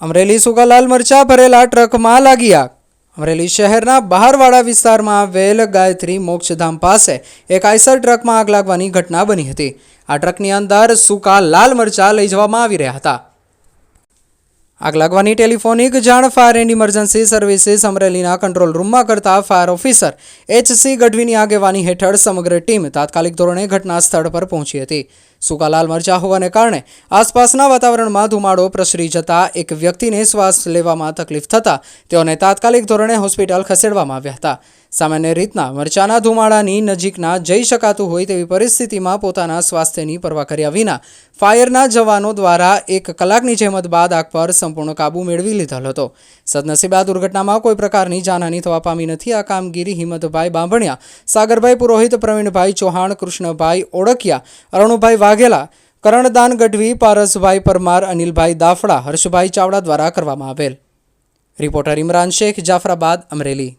અમરેલી સુકાલાલ મરચા ભરેલા ટ્રકમાં લાગી આગ. અમરેલી શહેરના બહારવાડા વિસ્તારમાં આવેલ ગાયત્રી મોક્ષધામ પાસે એક આઈસર ટ્રકમાં આગ લાગવાની ઘટના બની હતી. આ ટ્રકની અંદર સૂકા લાલ મરચા લઈ જવામાં આવી રહ્યા હતા. આગ લાગવાની ટેલિફોનિક જાણ ફાયર એન્ડ ઇમરજન્સી સર્વિસીસ અમરેલીના કંટ્રોલ રૂમમાં કરતા ફાયર ઓફિસર એચસી ગઢવીની આગેવાની હેઠળ સમગ્ર ટીમ તાત્કાલિક ધોરણે ઘટના સ્થળ પર પહોંચી હતી. સૂકા લાલ મરચા હોવાને કારણે આસપાસના વાતાવરણમાં ધુમાડો પ્રસરી જતા એક વ્યક્તિને શ્વાસ લેવામાં તકલીફ થતાં તેઓને તાત્કાલિક ધોરણે હોસ્પિટલ ખસેડવામાં આવ્યા હતા. સામાન્ય રીતના મરચાના ધુમાડાની નજીકના જઈ શકાતું હોય તેવી પરિસ્થિતિમાં પોતાના સ્વાસ્થ્યની પરવા કર્યા વિના ફાયરના જવાનો દ્વારા એક કલાકની જહેમત બાદ આગ પર સંપૂર્ણ કાબુ મેળવી લીધેલ હતો. સદનસીબે આ દુર્ઘટનામાં કોઈ પ્રકારની જાનહાની થવા પામી નથી. આ કામગીરી હિંમતભાઈ બાંભણિયા, સાગરભાઈ પુરોહિત, પ્રવીણભાઈ ચૌહાણ, કૃષ્ણભાઈ ઓળકિયા, અરુણભાઈ વાઘેલા કરણદાન ગઢવી, પારસભાઈ પરમાર, અનિલભાઈ દાફડા, હર્ષભાઈ ચાવડા દ્વારા કરવામાં આવેલ. રિપોર્ટર ઇમરાન શેખ, જાફરાબાદ, અમરેલી.